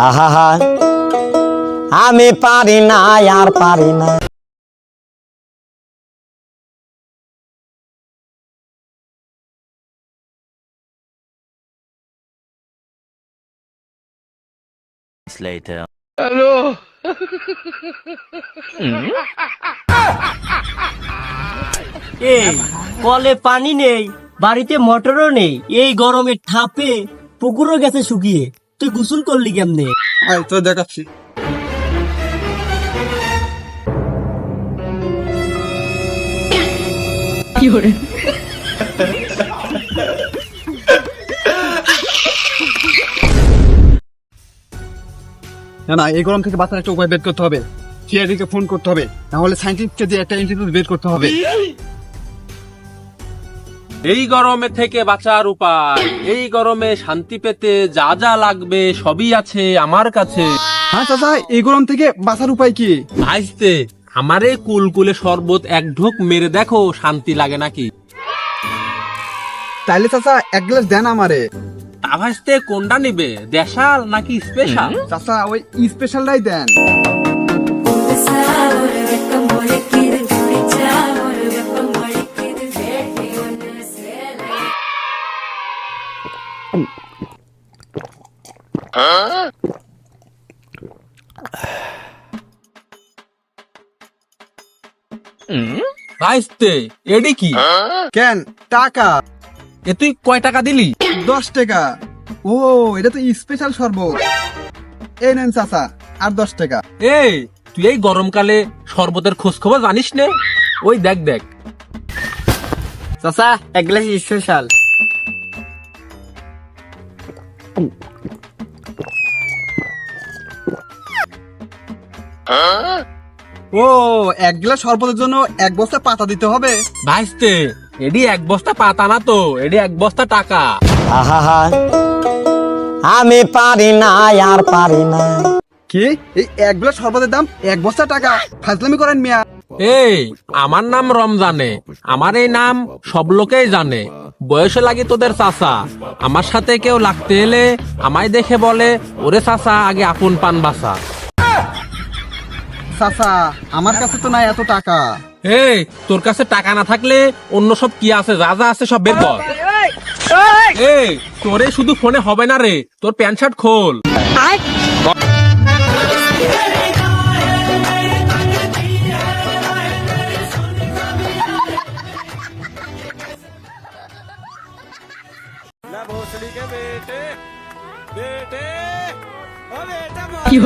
আহা আমি পারি না আর পারি না later. Hello. এই কলে পানি নেই বাড়িতে মোটরও নেই এই গরমে ঠাপে পুকুরও গেছে শুকিয়ে তুই গোসল করলি কেমনে? আয় তো দেখাচ্ছি। না না এই গরম থেকে বাঁচার একটা উপায় বের করতে হবে। সিআইডিকে ফোন করতে হবে। না হলে সাইন্টিস্টকে দিয়ে একটা ইনস্টিটিউট বের করতে হবে। এই গরমে থেকে বাঁচার উপায়। এই গরমে শান্তি পেতে যা যা লাগবে সবই আছে আমার কাছে। হ্যাঁ চাচা এই গরম থেকে বাঁচার উপায় কি? ভাইস্তে আমারে কুলকুলে শরবত এক ঢোক মেরে দেখো শান্তি লাগে নাকি? তাইলে চাচা এক গ্লাস দেন আমারে। তা ভাইস্তে কোনটা নিবে? দেশাল নাকি স্পেশাল? চাচা ওই স্পেশালটাই দেন। ভাইস্তে এডি কি? কেন? টাকা। এ তুই কয় টাকা দিলি? দশ টাকা। ও এটা তো স্পেশাল শরবত। এই নেন চাচা আর দশ টাকা। এই তুই এই গরমকালে শরবতের খোঁজ খবর জানিস নে? ওই দেখ দেখ। চাচা এক গ্লাস স্পেশাল ও এক গ্লাস শরবতের জন্য এক বস্তা পাতা দিতে হবে। ভাইস্তে এডি এক বস্তা পাতা না তো এডি এক বস্তা টাকা। আহা আমি পারি না আর পারি না। কি? এই এক গ্লাস শরবতের দাম এক বস্তা টাকা? ফাজলামি করেন মিয়া। এই আমার নাম রমজানে আমার এই নাম সব লোকেই জানে। বয়সে লাগে তোদের চাচা। আমার সাথে কেউ লাগতে এলে আমায় দেখে বলে ওরে চাচা আগে আপন পান বাসা। চাচা আমার কাছে তো নাই এত টাকা। এই তোর কাছে টাকা না থাকলে অন্য সব কি আছে যা যা আছে সব বের কর। এই তোরে শুধু ফোনে হবে না রে তোর প্যান্ট শার্ট খোল। কি